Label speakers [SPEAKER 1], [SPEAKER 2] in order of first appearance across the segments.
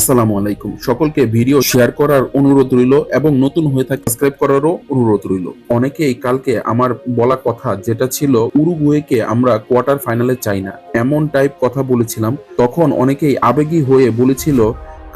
[SPEAKER 1] আসসালামু আলাইকুম। সকলকে ভিডিও শেয়ার করার অনুরোধ রইল এবং নতুন হয়ে থাকে সাবস্ক্রাইব করারও অনুরোধ রইল। অনেকেই কালকে আমার বলা কথা যেটা ছিল, উরুগুয়েকে আমরা কোয়ার্টার ফাইনালে চাই না। এমন টাইপ কথা বলেছিলাম। তখন অনেকেই আবেগী হয়ে বলেছিল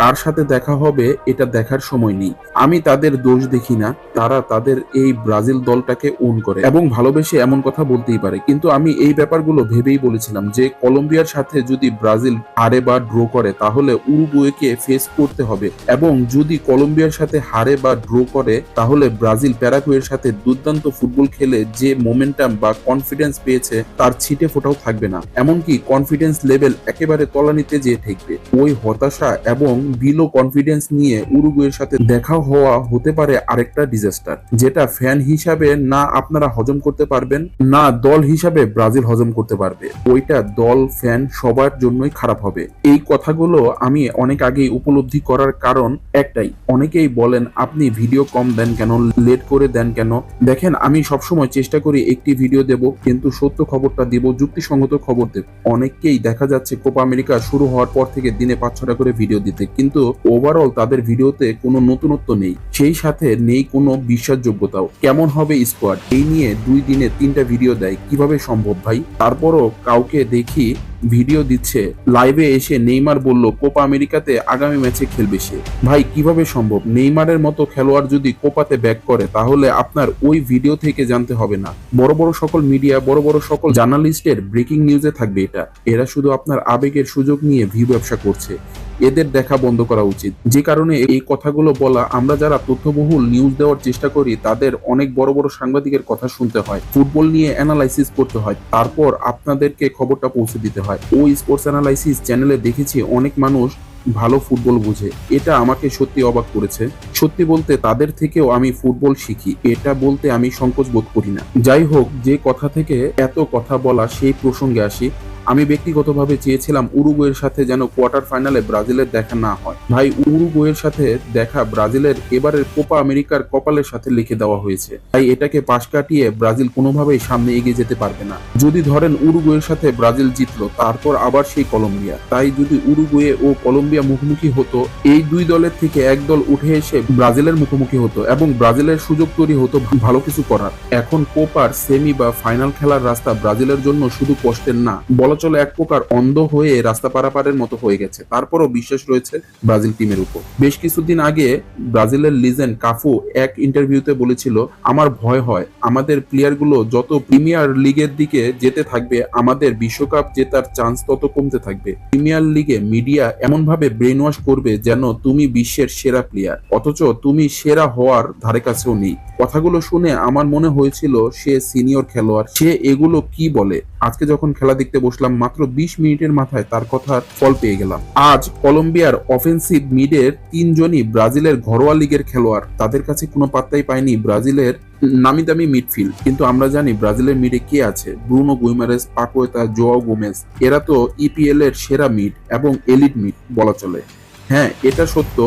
[SPEAKER 1] কার সাথে দেখা হবে, এটা দেখার সময় নেই। আমি তাদের দোষ দেখি না, তারা তাদের এই ব্রাজিল দলটাকে ওন করে এবং ভালোবেসে এমন কথা বলতেই পারে। কিন্তু আমি এই ব্যাপারগুলো ভেবেই বলেছিলাম যে, কলম্বিয়ার সাথে যদি ব্রাজিল হারে বা ড্র করে, তাহলে উরুগুয়েকে ফেস করতে হবে এবং যদি কলম্বিয়ার সাথে হারে বা ড্র করে, তাহলে ব্রাজিল প্যারাগুয়ের সাথে দুর্দান্ত ফুটবল খেলে যে মোমেন্টাম বা কনফিডেন্স পেয়েছে, তার ছিটে ফোটাও থাকবে না। এমনকি কনফিডেন্স লেভেল একেবারে তলানিতে যেয়ে ঠেকবে। ওই হতাশা এবং বিলো কনফিডেন্স নিয়ে উরুগুয়ের সাথে দেখা হওয়া হতে পারে আরেকটা ডিজাস্টার যেটা ফ্যান হিসাবে না আপনারা হজম করতে পারবেন, না দল হিসাবে ব্রাজিল হজম করতে পারবে। ওইটা দল ফ্যান সবার জন্যই খারাপ হবে। এই কথাগুলো আমি অনেক আগেই উপলব্ধি করার কারণ একটাই, অনেকেই বলেন, আপনি ভিডিও কম দেন কেন? লেট করে দেন কেন? দেখেন, আমি সবসময় চেষ্টা করি একটি ভিডিও দেব, কিন্তু সত্য খবরটা দিব, যুক্তিসঙ্গত খবর দেব। অনেককেই দেখা যাচ্ছে, কোপা আমেরিকা শুরু হওয়ার পর থেকে দিনে পাঁচ ছটা করে ভিডিও দিতে। কিন্তু ওভারঅল তাদের ভিডিওতে কোনো নতুনত্ব নেই। সেই সাথে নেই কোনো বিশ্বাসযোগ্যতাও। কেমন হবে স্কোয়াড এই নিয়ে দুই দিনে তিনটা ভিডিও দেয়। কীভাবে সম্ভব ভাই? তারপরও কাউকে দেখি ভিডিও দিচ্ছে। লাইভে এসে নেইমার বলল, কোপা আমেরিকাতে আগামী ম্যাচে খেলবে সে। ভাই, কীভাবে সম্ভব? নেইমারের মতো খেলোয়াড় যদি কোপাতে ব্যাক করে, তাহলে আপনার ওই ভিডিও থেকে জানতে হবে না। বড় বড় সকল মিডিয়া বড় বড় সকল জার্নালিস্টের ব্রেকিং নিউজে থাকবে এটা। এরা শুধু আপনার আবেগের সুযোগ নিয়ে ভিউ ব্যবসা করছে। এদের দেখা বন্ধ করা উচিত। যে কারণে এই কথাগুলো বলা, আমরা যারা তথ্যবহুল নিউজ দেওয়ার চেষ্টা করি, তাদের অনেক বড় বড় সাংবাদিকের কথা শুনতে হয়। ফুটবল নিয়ে অ্যানালাইসিস করতে হয়। তারপর আপনাদেরকে খবরটা পৌঁছে দিতে হয়। ওই স্পোর্টস অ্যানালাইসিস চ্যানেলে দেখেছি অনেক মানুষ ভালো ফুটবল বুঝে। এটা আমাকে সত্যি অবাক করেছে। সত্যি বলতে তাদের থেকেও আমি ফুটবল শিখি। এটা বলতে আমি সংকোচ বোধ করি না। যাই হোক, যে কথা থেকে এত কথা বলা, সেই প্রসঙ্গে আসি। আমি ব্যক্তিগতভাবে চেয়েছিলাম উরুগুয়ের সাথে যেন কোয়ার্টার ফাইনালে ব্রাজিলের দেখা না হয়। ভাই, উরুগুয়ের সাথে দেখা ব্রাজিলের এবারের কোপা আমেরিকার কপালের সাথে লিখে দেওয়া হয়েছে। তাই এটাকে পাশ কাটিয়ে ব্রাজিল কোনোভাবেই সামনে এগিয়ে যেতে পারবে না। যদি ধরেন উরুগুয়ের সাথে ব্রাজিল জিতলো, তারপর আবার সেই কলম্বিয়া। তাই যদি উরুগুয়ে ও কলম্বিয়া মুখোমুখি হতো, এই দুই দলের থেকে এক দল উঠে এসে ব্রাজিলের মুখোমুখি হতো এবং ব্রাজিলের সুযোগ তৈরি হতো ভালো কিছু করার। এখন কোপার সেমি বা ফাইনাল খেলার রাস্তা ব্রাজিলের জন্য শুধু কষ্টের না, বলা চলে এক প্রকার অন্ধ হয়ে রাস্তা পারাপারের মতো হয়ে গেছে। তারপরও বিশ্বাস রয়েছে ব্রাজিল টিমের উপর। বেশ কিছুদিন আগে ব্রাজিলের লিজেন্ড কাফু এক ইন্টারভিউতে বলেছিল, আমার ভয় হয়, আমাদের প্লেয়ারগুলো যত প্রিমিয়ার লিগের দিকে যেতে থাকবে, আমাদের বিশ্বকাপ জেতার চান্স তত কমতে থাকবে। প্রিমিয়ার লিগে মিডিয়া এমনভাবে ব্রেন ওয়াশ করবে যেন তুমি বিশ্বের সেরা প্লেয়ার। অথচ তুমি সেরা হওয়ার ধারে কাছেও নেই। কথাগুলো শুনে আমার মনে হয়েছিল, সে সিনিয়র খেলোয়াড়, সে এগুলো কি বলে? আজকে যখন খেলা দেখতে বসলাম মাত্র বিশ মিনিটের মাথায় তার কথার ফল পেয়ে গেলাম। আজ কলম্বিয়ার অফেন্সিভ মিডের তিনজনই ব্রাজিলের ঘরোয়া লিগের খেলোয়াড়। তাদের কাছে কোনো পাত্তাই পায়নি ব্রাজিলের নামি দামি মিডফিল্ড। কিন্তু আমরা জানি ব্রাজিলের মিডে কে আছে? Bruno Guimaraes, Paqueta, Joao Gomes. এরা তো ইপিএল এর সেরা মিড এবং এলিট মিড বলা চলে। হ্যাঁ এটা সত্য।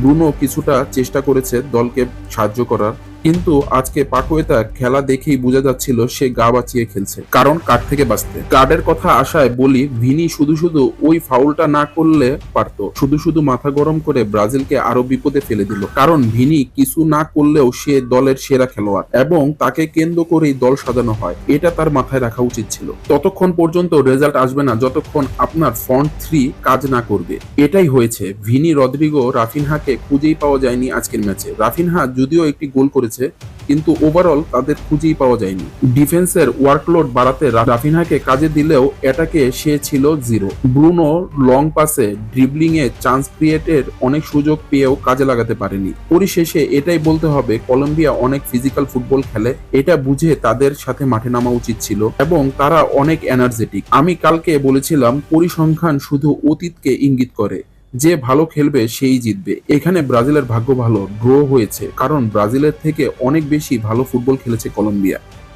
[SPEAKER 1] ব্রুনো কিছুটা চেষ্টা করেছে দলকে সাহায্য করার। কিন্তু আজকে পাকোয়েতা খেলা দেখেই বোঝা যাচ্ছিল সে গা বাঁচিয়ে খেলছে। কারণ কাঠ থেকে বাঁচতে। কার্ডের কথা আশায় বলি, ভিনি শুধু শুধু ওই ফাউলটা না করলে পারতো। শুধু শুধু মাথা গরম করে ব্রাজিলকে আরও বিপদে ফেলে দিল। কারণ ভিনি কিছু না করলেও সে দলের সেরা খেলোয়াড় এবং তাকে কেন্দ্র করেই দল সাজানো হয়। এটা তার মাথায় রাখা উচিত ছিল। ততক্ষণ পর্যন্ত রেজাল্ট আসবে না যতক্ষণ আপনার ফ্রন্ট থ্রি কাজ না করবে। এটাই হয়েছে। ভিনি রদ্রিগো রাফিনহাকে খুঁজেই পাওয়া যায়নি আজকের ম্যাচে। রাফিনহা যদিও একটি গোল করেছে, কিন্তু ওভারঅল তাদের খুঁজেই পাওয়া যায়নি। ডিফেন্সের ওয়ার্কলোড বাড়াতে রাফিনহাকে কাজে দিলেও এটাকে সে ছিল জিরো ব্রুনো লং পাসে ড্রিবলিং এ চান্স ক্রিয়েটের অনেক সুযোগ পেয়েও কাজে লাগাতে পারেনি। পরিশেষে এটাই বলতে হবে, কলম্বিয়া অনেক ফিজিক্যাল ফুটবল খেলে, এটা বুঝে তাদের সাথে মাঠে নামা উচিত ছিল এবং তারা অনেক এনার্জেটিক আমি কালকে বলেছিলাম, পরিসংখ্যান শুধু অতীতকে ইঙ্গিত করে। যে ভালো খেলবে সেই জিতবে। এখানে ব্রাজিলের ভাগ্য ভালো ড্র হয়েছে, কারণ ব্রাজিলের থেকে অনেক বেশি ভালো ফুটবল খেলেছে কলম্বিয়া।